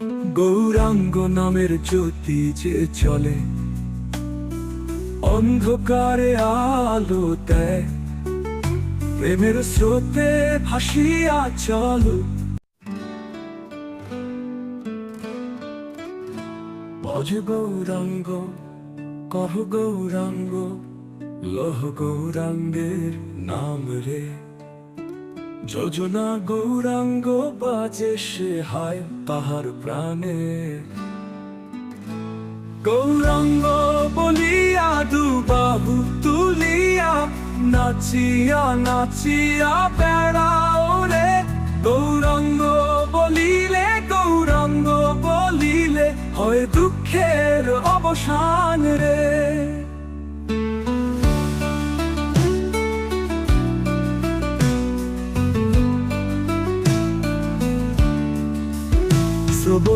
গৌরাঙ্গ নামের জ্যোতি যে চলে, অন্ধকারে আলো দেয়, প্রেমের স্রোতে ভাসিয়া চল। ভজ গৌরাঙ্গ, কহ গৌরাঙ্গ, লহ গৌরাঙ্গের নাম রে। যোজনা গৌরাঙ্গ বাজে সে হায় তাহার প্রাণে। গৌরাঙ্গ বলিয়া দু বাহু তুলিয়া, নাচিয়া নাচিয়া বেড়াও রে গৌরাঙ্গ বলিলে গৌরাঙ্গ বলিলে হয় দুঃখের অবসান।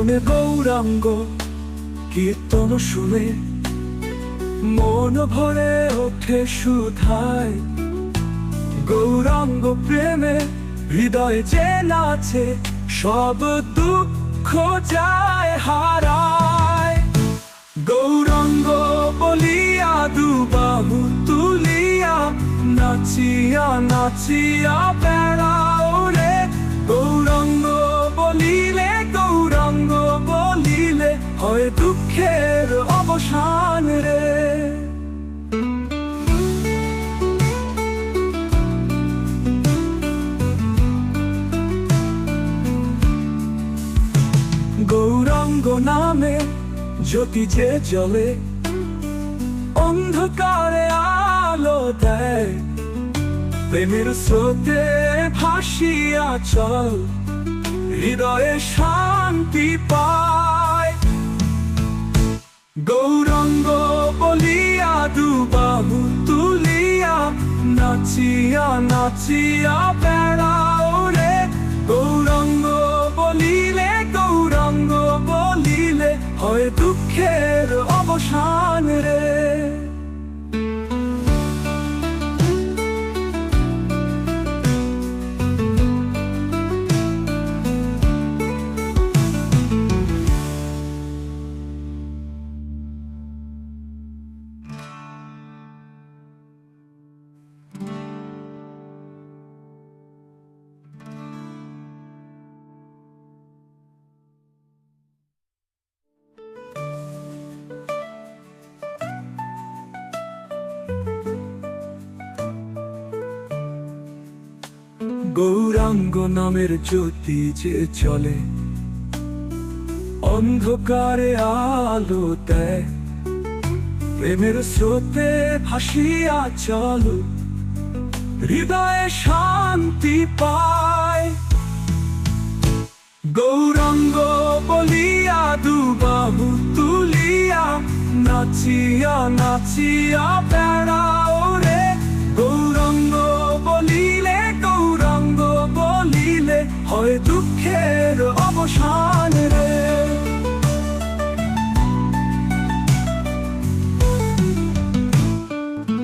শ্রবণে গৌরাঙ্গ, কীর্তন শুনে মন ভরে ওঠে সুধায় গৌরাঙ্গ প্রেমে হৃদয় যে নাচে, সব দুঃখ যায় হারায়। গৌরাঙ্গ বলিয়া দুবাহু তুলিয়া, নাচিয়া নাচিয়া বেড়াও রে। গৌরাঙ্গ বলিলে হয় দুঃখের অবসান রে। গৌরাঙ্গ নামে জ্যোতি যে জলে অন্ধকারে আলো দেয়। প্রেমের স্রোতে ভাসিয়া চল, হৃদয়ে শান্তি পায়। গৌরঙ্গ বলিয়া দুবাহু তুলিয়া, নাচিয়া নাচিয়া বেড়াও রে গৌরঙ্গ বলিলে গৌরঙ্গ বলিলে, হয় দুঃখের অবসান রে। গৌরাঙ্গ নামের জ্যোতি যে চলে, অন্ধকারে আলো দেয়, প্রেমের স্রোতে ভাসিয়া চল, হৃদয়ে শান্তি পায়। গৌরাঙ্গ বলিয়া দুবাহু তুলিয়া, নাচিয়া নাচিয়া রে।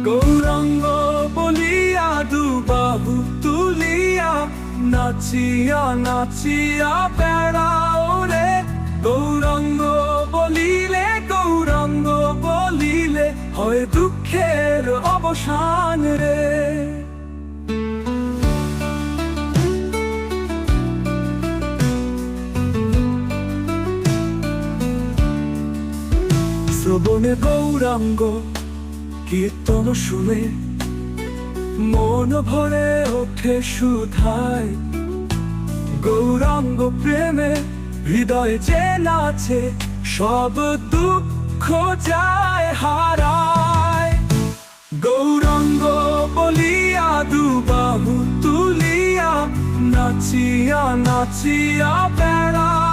গৌরাঙ্গ বলিয়া দুবাহু তুলিয়া, নাচিয়া নাচিয়া বেড়াও রে গৌরাঙ্গ বলিলে গৌরাঙ্গ বলিলে হয় দুঃখের অবসান। শ্রবণে গৌরাঙ্গ, কীর্তন শুনে মন ভরে ওঠে সুধায়। গৌরাঙ্গ প্রেমে হৃদয় যে নাচে সব দুঃখ যায় হারায়। গৌরাঙ্গ বলিয়া দুবাহু তুলিয়া, নাচিয়া নাচিয়া বেড়াও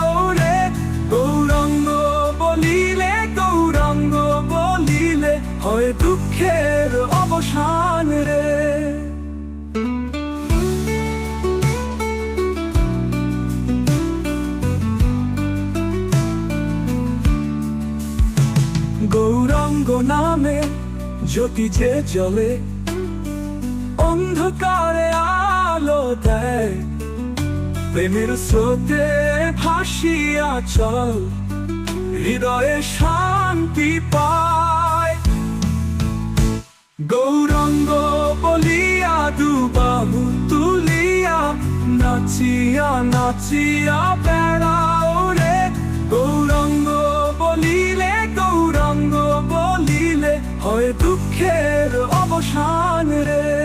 দুঃখের অবসান রে। গৌরাঙ্গ নামে জ্যোতি যে জলে অন্ধকারে আলো দেয়। প্রেমের স্রোতে হাসিয়া চল, হৃদয়ে শান্তি পায়। গৌরঙ্গ বলিয়া দুবাহু তুলিয়া, নাচিয়া নাচিয়া বেড়াও রে। গৌরঙ্গ বলিলে গৌরঙ্গ বলিলে, হয় দুঃখের অবসান রে।